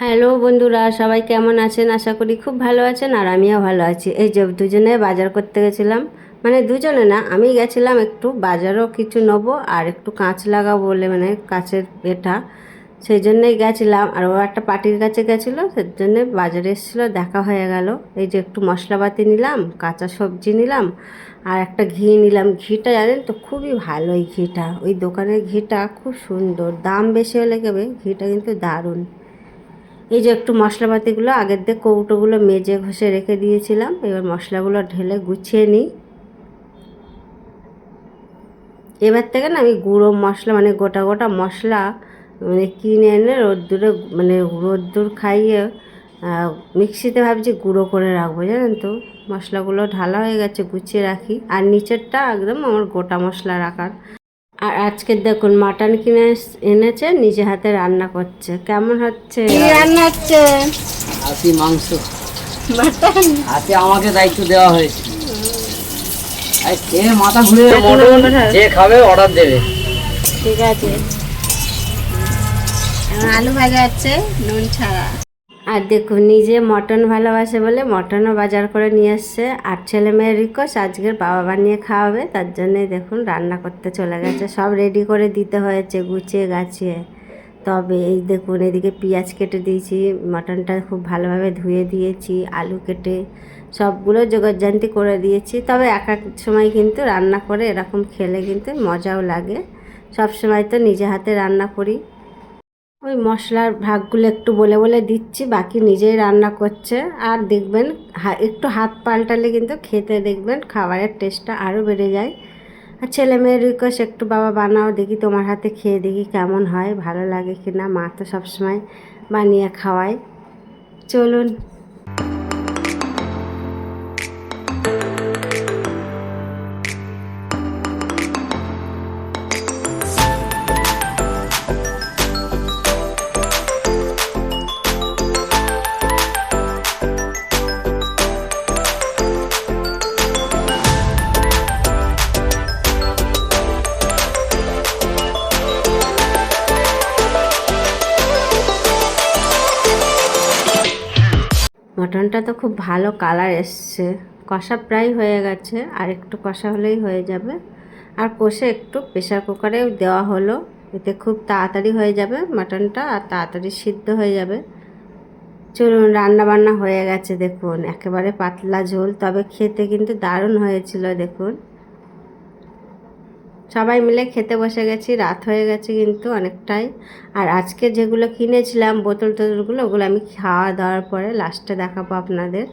Hello বন্ধুরা, সবাই কেমন আছেন? আশা করি খুব ভালো আছেন আর আমিও ভালো আছি। এই যে দুজনে বাজার করতে গেছিলাম। মানে দুজনে না, আমি গেছিলাম একটু বাজারও কিছু নেব আর একটু কাঁচ লাগাবো বলে মানে কাঁচের এটা। সেই জন্যই গেছিলাম আর ও একটা পার্টির কাছে গেছিল, সেই জন্য বাজারে এসেছিল, দেখা হয়ে গেল। এই যে একটু মশলাপাতি নিলাম, কাঁচা সবজি নিলাম আর একটা ঘি নিলাম। ঘিটা জানেন তো, খুবই ভালো এই ঘিটা। ওই দোকানের ঘিটা খুব সুন্দর, দাম বেশি হলে কেবে? ঘিটা কিন্তু দারুণ। এই যে একটু মশলাপাতিগুলো, আগের দিয়ে কৌটোগুলো মেজে ঘষে রেখে দিয়েছিলাম। এবার মশলাগুলো ঢেলে গুছিয়ে নিই। এবার থেকে না আমি গুঁড়ো মশলা মানে গোটা গোটা মশলা মানে কিনে এনে রোদ্দুরে মানে রোদ্দুর খাইয়ে মিক্সিতে ভাবছি গুঁড়ো করে রাখব, জানেন তো? মশলাগুলো ঢালা হয়ে গেছে, গুছিয়ে রাখি। আর নিচেরটা একদম আমার গোটা মশলা রাখার আর আজকে দেখুন মাটন কিনে এনেছে নিজে হাতে রান্না করছে। কেমন হচ্ছে? কি রান্না হচ্ছে? হাসি মাংস। মাটন? হাতে আমাকে দায়িত্ব দেওয়া হয়েছে। আর কে মাথা ঘুরে মটন যে খাবে অর্ডার দেবে। ঠিক আছে। আলু ভাজা হচ্ছে নুন ছাড়া। আর দেখুন, নিজে মটন ভালোবাসে বলে মটনও বাজার করে নিয়ে এসছে। আর ছেলে মেয়ের রিকোয়েস্ট আজকের বাবা বানিয়ে খাওয়াবে। তার জন্যই দেখুন, রান্না করতে চলে গেছে। সব রেডি করে দিতে হয়েছে, গুছিয়ে গাছিয়ে। তবে এই দেখুন, এদিকে পেঁয়াজ কেটে দিয়েছি, মটনটা খুব ভালোভাবে ধুয়ে দিয়েছি, আলু কেটে সবগুলো জোগাড়জান্তি করে দিয়েছি। তবে এক এক সময় কিন্তু রান্না করে এরকম খেলে কিন্তু মজাও লাগে। সব সময় তো নিজে হাতে রান্না করি। ওই মশলার ভাগগুলো একটু বলে বলে দিচ্ছি, বাকি নিজেই রান্না করছে। আর দেখবেন একটু হাত পাল্টালে কিন্তু খেতে দেখবেন খাবারের টেস্টটা আরও বেড়ে যায়। আর ছেলে মেয়ের রিকোয়েস্ট একটু, বাবা, বানাও, দেখি তোমার হাতে খেয়ে দেখি কেমন হয়, ভালো লাগে কি না মা তো সবসময় বানিয়ে খাওয়ায়। চলুন। মটনটা তো খুব ভালো কালার এসছে। কষা প্রায় হয়ে গেছে, আর একটু কষা হলেই হয়ে যাবে। আর কষে একটু প্রেশার কুকারেও দেওয়া হলো। এতে খুব তাড়াতাড়ি হয়ে যাবে মাটনটা, আর তাড়াতাড়ি সিদ্ধ হয়ে যাবে। চলুন রান্না বান্না হয়ে গেছে, দেখুন। একেবারে পাতলা ঝোল, তবে খেতে কিন্তু দারুণ হয়েছিল, দেখুন। সবাই মিলে খেতে বসে গেছি, রাত হয়ে গেছে কিন্তু অনেকটাই। আর আজকে যেগুলো কিনেছিলাম, বোতল টোতলগুলো, ওগুলো আমি খাওয়া দাওয়ার পরে লাস্টে দেখাবো আপনাদের।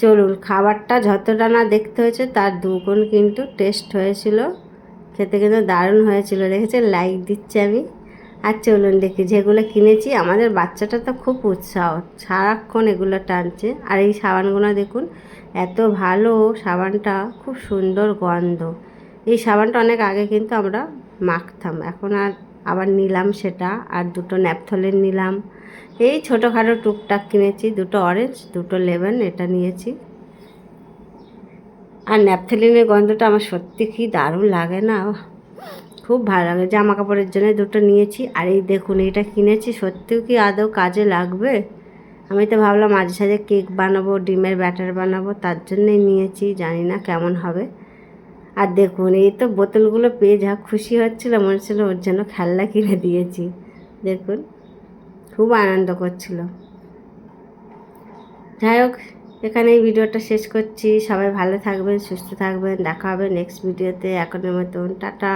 চলুন, খাবারটা যতটা না দেখতে হয়েছে, তার দুগুণ কিন্তু টেস্ট হয়েছিল। খেতে কিন্তু দারুণ হয়েছিল দেখেছে লাইক দিচ্ছি আমি। আর চলুন দেখি, যেগুলো কিনেছি, আমাদের বাচ্চাটা তো খুব উৎসাহ। সারাক্ষণ এগুলো টানছে। আর এই সাবানগুলো দেখুন, এত ভালো সাবানটা, খুব সুন্দর গন্ধ। এই সাবানটা অনেক আগে কিন্তু আমরা মাখতাম। এখন আর আবার নিলাম সেটা, আর দুটো ন্যাপথলিন নিলাম। এই ছোটোখাটো টুকটাক কিনেছি, দুটো অরেঞ্জ দুটো লেমন এটা নিয়েছি। আর ন্যাপথলিনের গন্ধটা আমার সত্যি কি দারুণ লাগে না খুব ভালো লাগে। জামা কাপড়ের জন্য দুটো নিয়েছি, আর এই দেখুন এটা কিনেছি, সত্যিও কি আদৌ কাজে লাগবে? আমি তো ভাবলাম মাঝে সাঝে কেক বানাবো, ডিমের ব্যাটার বানাবো, তার জন্যই নিয়েছি, জানি না কেমন হবে। আর দেখুন, এই তো বোতলগুলো পেয়ে যা খুশি হচ্ছিল, মনে হচ্ছিল ওর জন্য খেলনা কিনে দিয়েছি। দেখুন, খুব আনন্দ করছিল। যাই হোক এখানে এই ভিডিওটা শেষ করছি। সবাই ভালো থাকবেন, সুস্থ থাকবেন। দেখা হবে নেক্সট ভিডিওতে এখনের মতন, টাটা।